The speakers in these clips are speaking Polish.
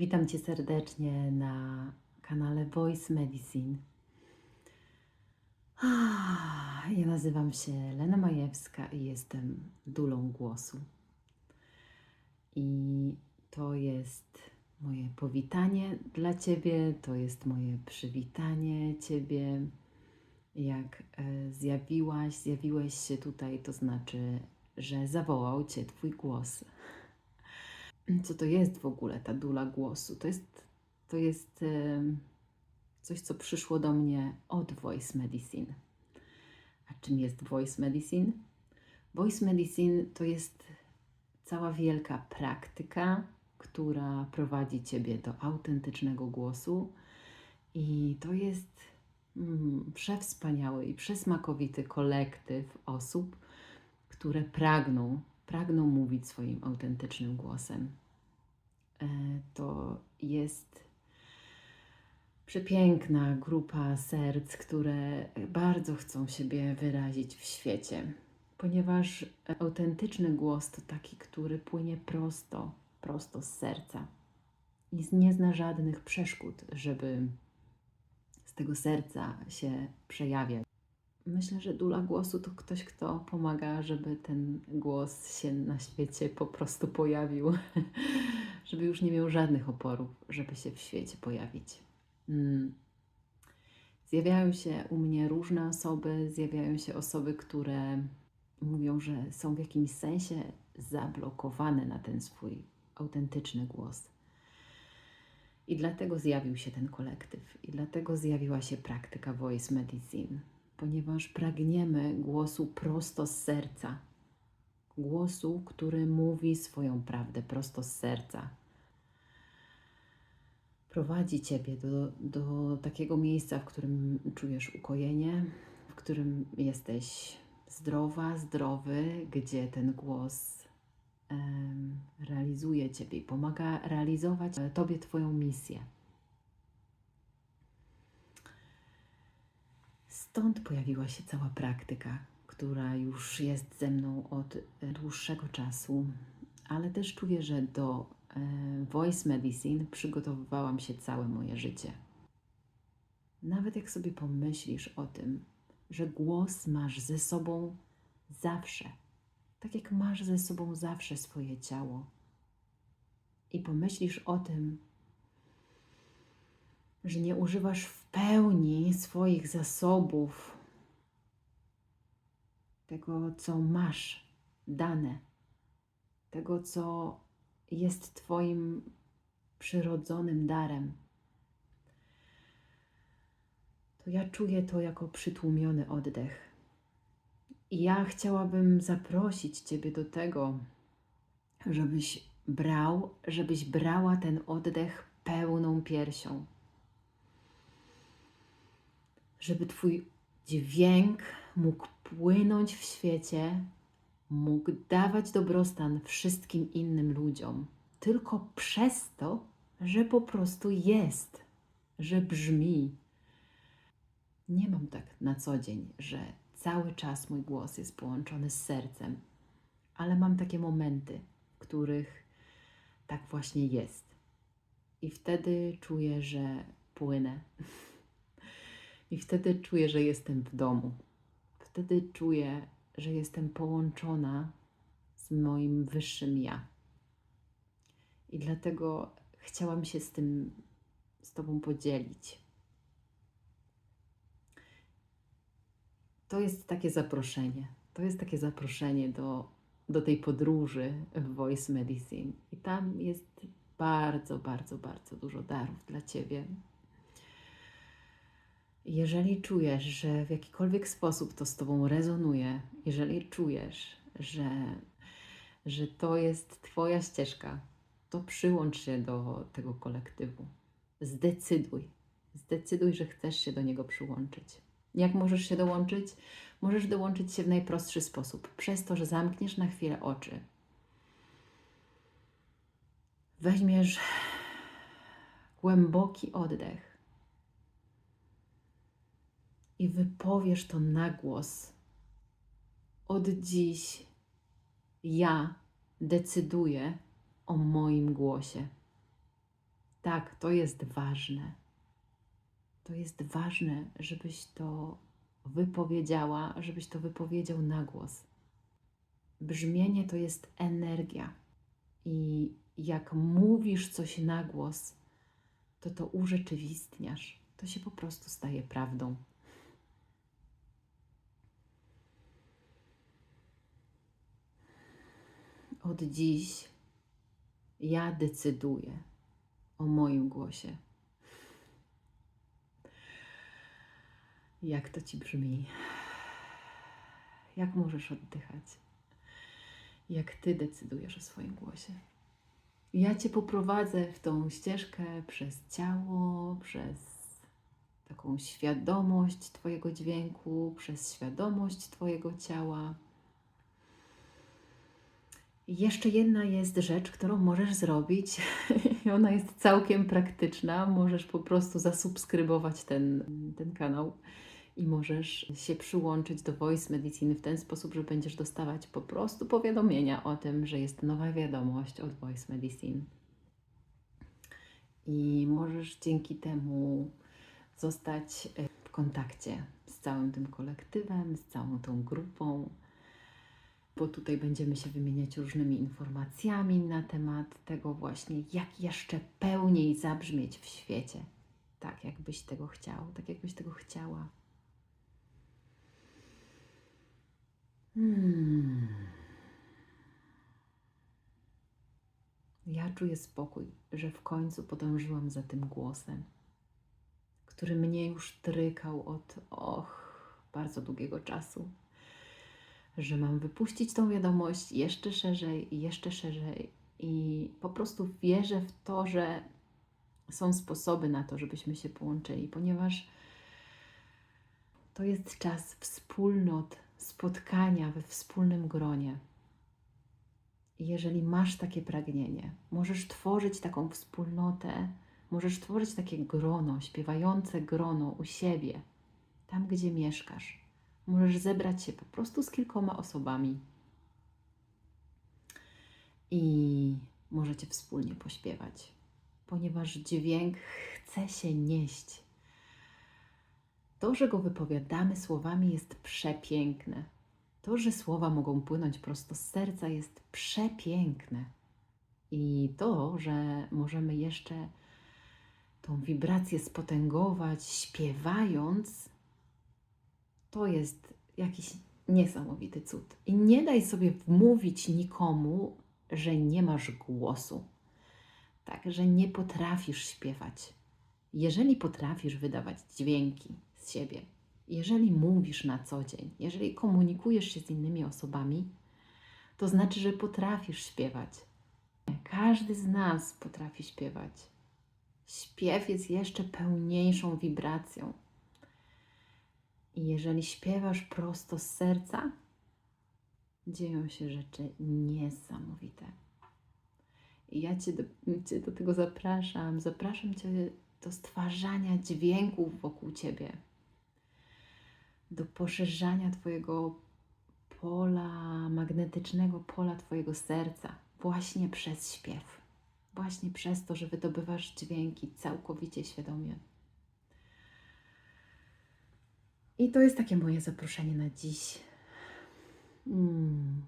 Witam Cię serdecznie na kanale Voice Medicine. Ah, Ja nazywam się Lena Majewska i jestem dulą głosu. I to jest moje powitanie dla Ciebie, to jest moje przywitanie Ciebie. Jak e, zjawiłaś, zjawiłeś się tutaj, to znaczy, że zawołał Cię Twój głos co to jest w ogóle ta dula głosu. To jest, to jest coś, co przyszło do mnie od Voice Medicine. A czym jest Voice Medicine? Voice Medicine to jest cała wielka praktyka, która prowadzi Ciebie do autentycznego głosu i to jest mm, przewspaniały i przesmakowity kolektyw osób, które pragną, pragną mówić swoim autentycznym głosem. E, To jest przepiękna grupa serc, które bardzo chcą siebie wyrazić w świecie, ponieważ autentyczny głos to taki, który płynie prosto, prosto z serca i nie zna żadnych przeszkód, żeby z tego serca się przejawiać. Myślę, że dula głosu to ktoś, kto pomaga, żeby ten głos się na świecie po prostu pojawił, żeby już nie miał żadnych oporów, żeby się w świecie pojawić. Mm. Zjawiają się u mnie różne osoby, zjawiają się osoby, które mówią, że są w jakimś sensie zablokowane na ten swój autentyczny głos. I dlatego zjawił się ten kolektyw, i dlatego zjawiła się praktyka Voice Medicine, ponieważ pragniemy głosu prosto z serca. Głosu, który mówi swoją prawdę prosto z serca. Prowadzi Ciebie do, do takiego miejsca, w którym czujesz ukojenie, w którym jesteś zdrowa, zdrowy, gdzie ten głos em, realizuje Ciebie i pomaga realizować e, Tobie Twoją misję. Stąd pojawiła się cała praktyka, która już jest ze mną od e, dłuższego czasu, ale też czuję, że do e, Voice Medicine przygotowywałam się całe moje życie. Nawet jak sobie pomyślisz o tym, że głos masz ze sobą zawsze, tak jak masz ze sobą zawsze swoje ciało, i pomyślisz o tym, że nie używasz w pełni swoich zasobów, tego, co masz dane, tego, co jest Twoim przyrodzonym darem, to ja czuję to jako przytłumiony oddech. I ja chciałabym zaprosić Ciebie do tego, żebyś brał, żebyś brała ten oddech pełną piersią żeby Twój dźwięk mógł płynąć w świecie, mógł dawać dobrostan wszystkim innym ludziom, tylko przez to, że po prostu jest, że brzmi. Nie mam tak na co dzień, że cały czas mój głos jest połączony z sercem, ale mam takie momenty, w których tak właśnie jest. I wtedy czuję, że płynę. I wtedy czuję, że jestem w domu. Wtedy czuję, że jestem połączona z moim wyższym ja. I dlatego chciałam się z tym z Tobą podzielić. To jest takie zaproszenie. To jest takie zaproszenie do, do tej podróży w Voice Medicine. I tam jest bardzo, bardzo, bardzo dużo darów dla Ciebie. Jeżeli czujesz, że w jakikolwiek sposób to z Tobą rezonuje, jeżeli czujesz, że, że to jest Twoja ścieżka, to przyłącz się do tego kolektywu. Zdecyduj. Zdecyduj, że chcesz się do niego przyłączyć. Jak możesz się dołączyć? Możesz dołączyć się w najprostszy sposób, przez to, że zamkniesz na chwilę oczy. Weźmiesz głęboki oddech i wypowiesz to na głos. Od dziś ja decyduję o moim głosie. Tak, to jest ważne. To jest ważne, żebyś to wypowiedziała, żebyś to wypowiedział na głos. Brzmienie to jest energia. I jak mówisz coś na głos, to to urzeczywistniasz. To się po prostu staje prawdą. Od dziś ja decyduję o moim głosie. Jak to ci brzmi? Jak możesz oddychać? Jak ty decydujesz o swoim głosie? Ja cię poprowadzę w tą ścieżkę przez ciało, przez taką świadomość Twojego dźwięku, przez świadomość Twojego ciała. Jeszcze jedna jest rzecz, którą możesz zrobić. i Ona jest całkiem praktyczna. Możesz po prostu zasubskrybować ten, ten kanał i możesz się przyłączyć do Voice Medicine w ten sposób, że będziesz dostawać po prostu powiadomienia o tym, że jest nowa wiadomość od Voice Medicine. I możesz dzięki temu zostać e, w kontakcie z całym tym kolektywem, z całą tą grupą, bo tutaj będziemy się wymieniać różnymi informacjami na temat tego właśnie, jak jeszcze pełniej zabrzmieć w świecie. Tak, jakbyś tego chciał, tak jakbyś tego chciała. Hmm. Ja czuję spokój, że w końcu podążyłam za tym głosem, który mnie już trykał od och, bardzo długiego czasu. Że mam wypuścić tą wiadomość jeszcze szerzej i jeszcze szerzej. I po prostu wierzę w to, że są sposoby na to, żebyśmy się połączyli, ponieważ to jest czas wspólnot, spotkania we wspólnym gronie. I jeżeli masz takie pragnienie, możesz tworzyć taką wspólnotę, możesz tworzyć takie grono, śpiewające grono u siebie, tam gdzie mieszkasz. Możesz zebrać się po prostu z kilkoma osobami i możecie wspólnie pośpiewać, ponieważ dźwięk chce się nieść. To, że go wypowiadamy słowami, jest przepiękne. To, że słowa mogą płynąć prosto z serca, jest przepiękne. I to, że możemy jeszcze tą wibrację spotęgować, śpiewając, to jest jakiś niesamowity cud. I nie daj sobie wmówić nikomu, że nie masz głosu, tak, że nie potrafisz śpiewać. Jeżeli potrafisz wydawać dźwięki z siebie, jeżeli mówisz na co dzień, jeżeli komunikujesz się z innymi osobami, to znaczy, że potrafisz śpiewać. Każdy z nas potrafi śpiewać. Śpiew jest jeszcze pełniejszą wibracją. I jeżeli śpiewasz prosto z serca, dzieją się rzeczy niesamowite. I ja cię do, cię do tego zapraszam. Zapraszam Cię do stwarzania dźwięków wokół Ciebie, do poszerzania Twojego pola, magnetycznego pola Twojego serca, właśnie przez śpiew, właśnie przez to, że wydobywasz dźwięki całkowicie świadomie. I to jest takie moje zaproszenie na dziś. Mm.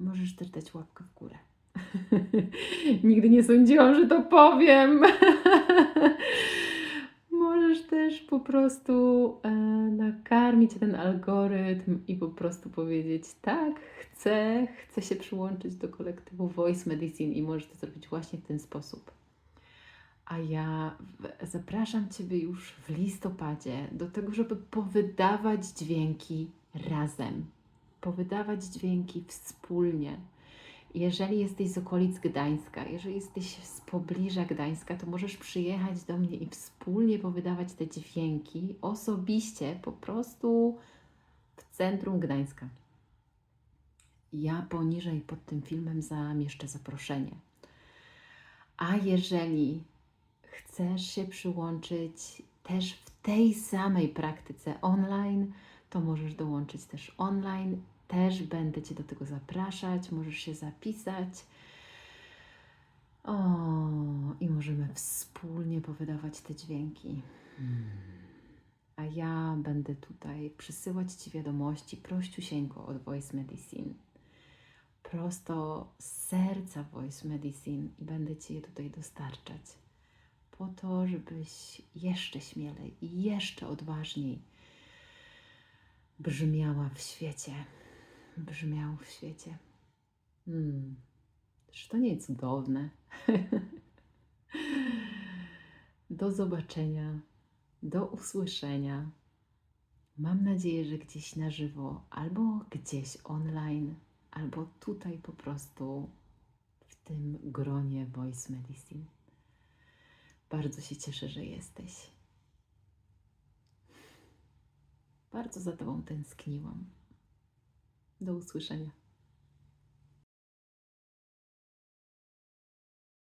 Możesz też dać łapkę w górę. Nigdy nie sądziłam, że to powiem. Możesz też po prostu e, nakarmić ten algorytm i po prostu powiedzieć tak, chcę, chcę się przyłączyć do kolektywu Voice Medicine i możesz to zrobić właśnie w ten sposób. A ja zapraszam Ciebie już w listopadzie do tego, żeby powydawać dźwięki razem. Powydawać dźwięki wspólnie. Jeżeli jesteś z okolic Gdańska, jeżeli jesteś z pobliża Gdańska, to możesz przyjechać do mnie i wspólnie powydawać te dźwięki osobiście, po prostu w centrum Gdańska. Ja poniżej pod tym filmem zamieszczę zaproszenie. A jeżeli chcesz się przyłączyć też w tej samej praktyce online, to możesz dołączyć też online. Też będę Cię do tego zapraszać, możesz się zapisać. O, i możemy wspólnie powydawać te dźwięki. A ja będę tutaj przysyłać Ci wiadomości prościusieńko od Voice Medicine. Prosto z serca Voice Medicine i będę Ci je tutaj dostarczać. Po to, żebyś jeszcze śmielej i jeszcze odważniej brzmiała w świecie. Brzmiał w świecie. Hmm. Czy to nie jest cudowne? Do zobaczenia, do usłyszenia. Mam nadzieję, że gdzieś na żywo, albo gdzieś online, albo tutaj po prostu w tym gronie Voice Medicine. Bardzo się cieszę, że jesteś. Bardzo za Tobą tęskniłam. Do usłyszenia.